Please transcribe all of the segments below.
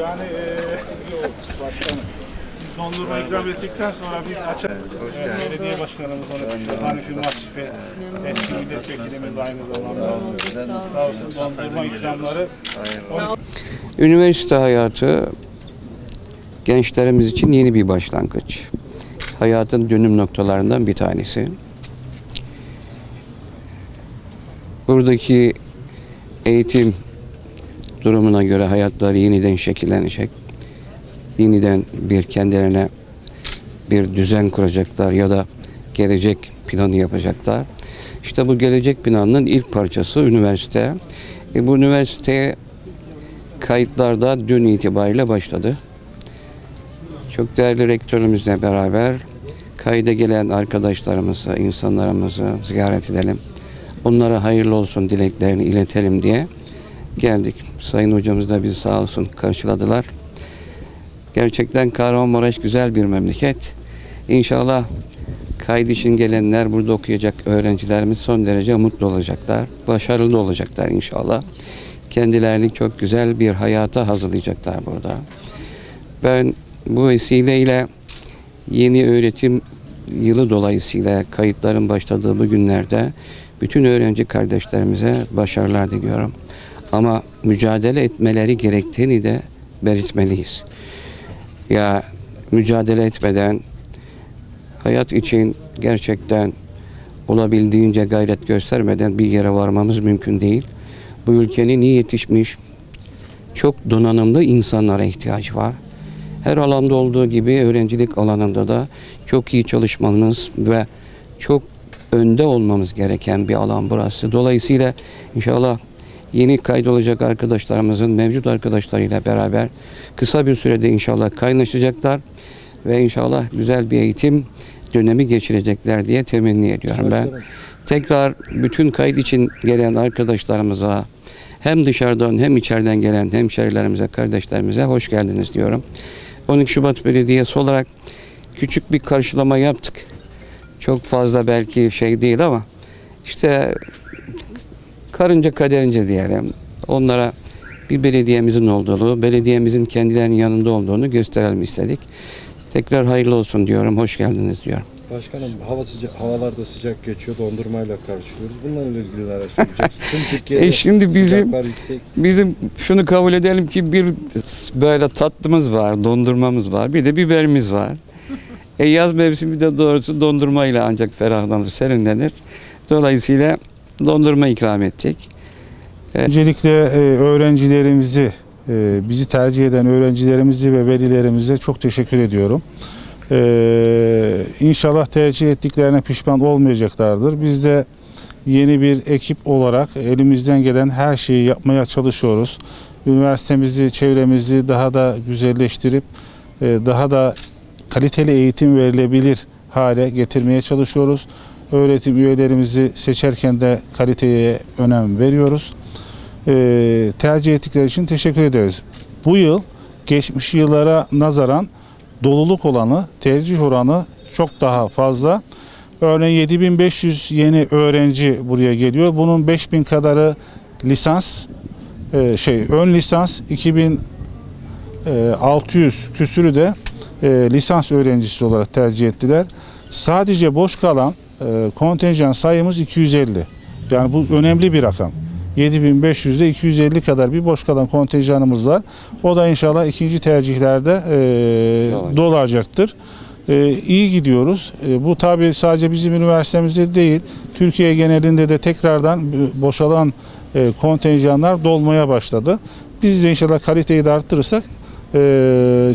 Yani eee başkanım. Siz dondurma ikram ettikten sonra biz açık e, belediye başkanımız onu Hanifi Mahçip ve eski milletvekilimiz aynı zamanda. Sağ olsun dondurma ikramları. Üniversite hayatı gençlerimiz için yeni bir başlangıç. Hayatın dönüm noktalarından bir tanesi. Buradaki eğitim durumuna göre hayatları yeniden şekillenecek. Yeniden bir kendilerine bir düzen kuracaklar ya da gelecek planı yapacaklar. İşte bu gelecek planının ilk parçası üniversite. E bu üniversiteye kayıtlarda dün itibariyle başladı. Çok değerli rektörümüzle beraber kayda gelen arkadaşlarımızı, insanlarımızı ziyaret edelim. Onlara hayırlı olsun dileklerini iletelim diye geldik. Sayın hocamız da bizi sağ olsun karşıladılar. Gerçekten Kahramanmaraş güzel bir memleket. İnşallah kayıt için gelenler, burada okuyacak öğrencilerimiz son derece mutlu olacaklar. Başarılı olacaklar inşallah. Kendilerini çok güzel bir hayata hazırlayacaklar burada. Ben bu vesileyle yeni öğretim yılı dolayısıyla kayıtların başladığı bu günlerde bütün öğrenci kardeşlerimize başarılar diliyorum. Ama mücadele etmeleri gerektiğini de belirtmeliyiz. Ya mücadele etmeden hayat için gerçekten olabildiğince gayret göstermeden bir yere varmamız mümkün değil. Bu ülkenin iyi yetişmiş, çok donanımlı insanlara ihtiyacı var. Her alanda olduğu gibi öğrencilik alanında da çok iyi çalışmamız ve çok önde olmamız gereken bir alan burası. Dolayısıyla inşallah yeni kaydolacak arkadaşlarımızın mevcut arkadaşlarıyla beraber kısa bir sürede inşallah kaynaşacaklar ve inşallah güzel bir eğitim dönemi geçirecekler diye temenni ediyorum ben. Tekrar bütün kayıt için gelen arkadaşlarımıza hem dışarıdan hem içeriden gelen hemşerilerimize, kardeşlerimize hoş geldiniz diyorum. 12 Şubat Belediyesi olarak küçük bir karşılama yaptık. Çok fazla belki şey değil ama işte karınca kaderince diyelim. Onlara bir belediyemizin olduğunu, belediyemizin kendilerinin yanında olduğunu gösterelim istedik. Tekrar hayırlı olsun diyorum, hoş geldiniz diyorum. Başkanım hava sıcak, havalarda sıcak geçiyor dondurmayla karşılıyoruz. Bunlarla ilgili neler söyleyeceksiniz? Tüm Türkiye'de E şimdi bizim- sıcaklar yüksek. Bizim şunu kabul edelim ki bir böyle tatlımız var, dondurmamız var, bir de biberimiz var. E yaz mevsimi de doğrusu dondurmayla ancak ferahlanır, serinlenir. Dolayısıyla dondurma ikram ettik. Öncelikle e, öğrencilerimizi, e, bizi tercih eden öğrencilerimizi ve velilerimize çok teşekkür ediyorum. E, İnşallah tercih ettiklerine pişman olmayacaklardır. Biz de yeni bir ekip olarak elimizden gelen her şeyi yapmaya çalışıyoruz. Üniversitemizi, çevremizi daha da güzelleştirip daha da kaliteli eğitim verilebilir hale getirmeye çalışıyoruz. Öğretim üyelerimizi seçerken de kaliteye önem veriyoruz. E, tercih ettikleri için teşekkür ederiz. Bu yıl geçmiş yıllara nazaran doluluk olanı, tercih oranı çok daha fazla. Örneğin 7500 yeni öğrenci buraya geliyor. Bunun 5000 kadarı lisans, e, şey ön lisans, 2600 küsürü de e, lisans öğrencisi olarak tercih ettiler. Sadece boş kalan e, kontenjan sayımız 250. Yani bu önemli bir rakam. 7500'de 250 kadar bir boş kalan kontenjanımız var. O da inşallah ikinci tercihlerde e, İnşallah. dolacaktır. E, iyi gidiyoruz. E, bu tabi sadece bizim üniversitemizde değil, Türkiye genelinde de tekrardan boşalan e, kontenjanlar dolmaya başladı. Biz de inşallah kaliteyi de arttırırsak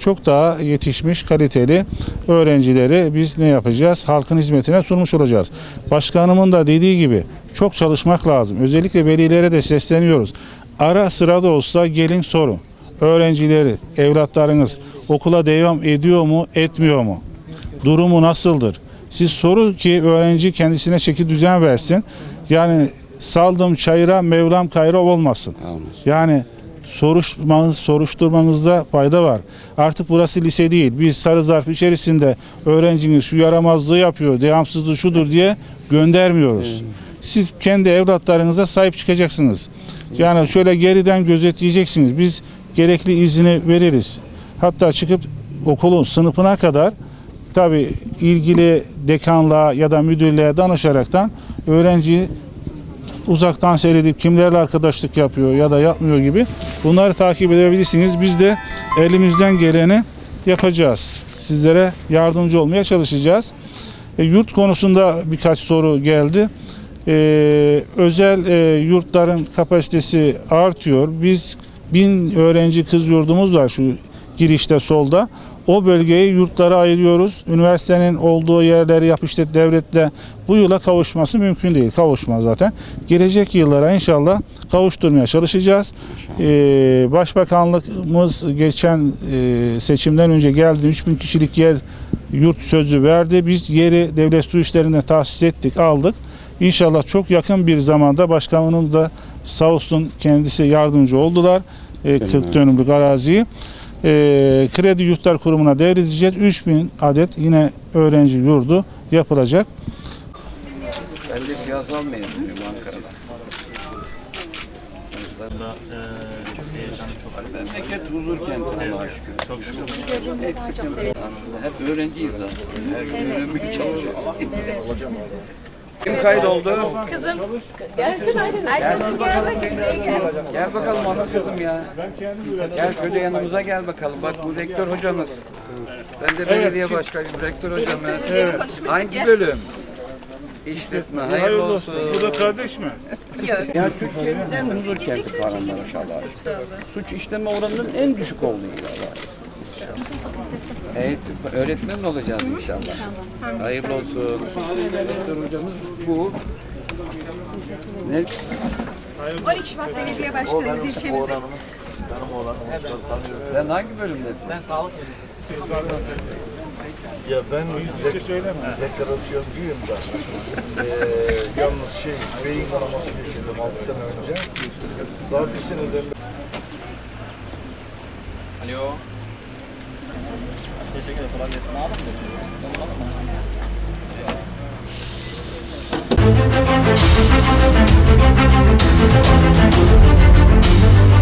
çok daha yetişmiş kaliteli öğrencileri biz ne yapacağız? Halkın hizmetine sunmuş olacağız. Başkanımın da dediği gibi çok çalışmak lazım. Özellikle velilere de sesleniyoruz. ara sırada olsa gelin sorun. Öğrencileri, evlatlarınız okula devam ediyor mu, etmiyor mu? Durumu nasıldır? Siz soru ki öğrenci kendisine çeki düzen versin. Yani saldım çayıra Mevlam kayra olmasın. Yani soruşturmanız, soruşturmanızda fayda var. Artık burası lise değil. Biz sarı zarf içerisinde öğrenciniz şu yaramazlığı yapıyor, devamsızlığı şudur diye göndermiyoruz. Siz kendi evlatlarınıza sahip çıkacaksınız. Yani şöyle geriden gözetleyeceksiniz. Biz gerekli izini veririz. Hatta çıkıp okulun sınıfına kadar tabi ilgili dekanlığa ya da müdürlüğe danışaraktan öğrenciyi uzaktan seyredip kimlerle arkadaşlık yapıyor ya da yapmıyor gibi bunları takip edebilirsiniz. Biz de elimizden geleni yapacağız. Sizlere yardımcı olmaya çalışacağız. E, yurt konusunda birkaç soru geldi. E, özel e, yurtların kapasitesi artıyor. Biz bin öğrenci kız yurdumuz var şu girişte solda. O bölgeyi yurtlara ayırıyoruz. Üniversitenin olduğu yerleri yap işte devletle bu yıla kavuşması mümkün değil. Kavuşmaz zaten. Gelecek yıllara inşallah kavuşturmaya çalışacağız. Ee, Başbakanlığımız geçen e, seçimden önce geldi. 3000 kişilik yer yurt sözü verdi. Biz yeri devlet su işlerine tahsis ettik, aldık. İnşallah çok yakın bir zamanda başkanım da sağ olsun kendisi yardımcı oldular. E, 40 dönümlük araziyi. E, Kredi Yurtlar Kurumu'na devredeceğiz. 3000 adet yine öğrenci yurdu yapılacak. Ben de siyasal mezunuyum Ankara'da. Memleket huzur kenti Allah'a şükür. Çok şükür. Aslında hep öğrenciyiz zaten. Her gün öğrenmeye çalışıyoruz. Kim kaydoldu? Kızım gelsin Ayşe'cim gel bakayım buraya gel. Gel bakalım ana kızım ya. Gel şöyle yanımıza gel bakalım. Bak bu rektör hocamız. Ben de belediye başkanıyım. Rektör hocam ya. Evet. konuşmuştuk Hangi ya. bölüm? İşletme. Hayırlı olsun. kardeş mi? Ya Türkiye'nin en huzur kenti Kahramanmaraş Suç işleme oranının en düşük olduğu yer. Evet, öğretmen mi olacağız inşallah? Hayırlı olsun. Hocamız bu. Ne? 12 Şubat Belediye Başkanımız ilçemizin. Sen hangi bölümdesin? Ben sağlık Ya ben dekorasyoncuydum da. Ee, yalnız şey, beyin kanaması geçirdim 6 sene önce. Daha bir seneden Alo. Thank